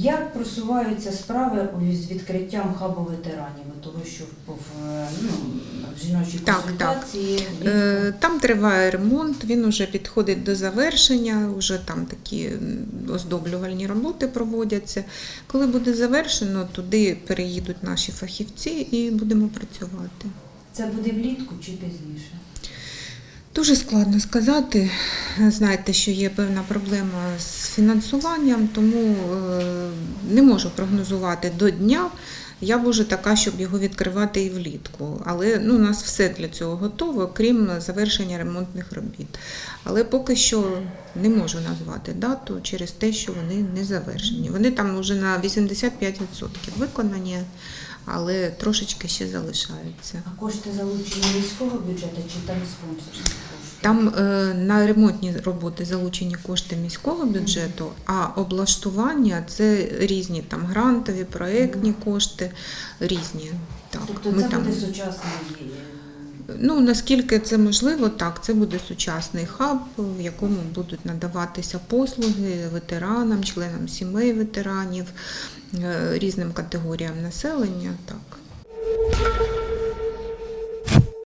Як просуваються справи з відкриттям хабу ветеранів, того що в, в, ну, в жіночій Так, консультації? Е, Там триває ремонт, він вже підходить до завершення, вже там такі оздоблювальні роботи проводяться. Коли буде завершено, туди переїдуть наші фахівці і будемо працювати. Це буде влітку чи пізніше? Дуже складно сказати. Знаєте, що є певна проблема з фінансуванням, тому е, не можу прогнозувати до дня. Я б така, щоб його відкривати і влітку. Але ну, у нас все для цього готово, крім завершення ремонтних робіт. Але поки що не можу назвати дату через те, що вони не завершені. Вони там вже на 85% виконані, але трошечки ще залишаються. А кошти залучені міського бюджету чи там спонсорські кошти? Там е, на ремонтні роботи залучені кошти міського бюджету, а облаштування це різні там грантові, проектні кошти, різні. Так, Тобто ми це там, буде сучасний е, ну наскільки це можливо, так, це буде сучасний хаб, в якому будуть надаватися послуги ветеранам, членам сімей ветеранів, е, різним категоріям населення. Так.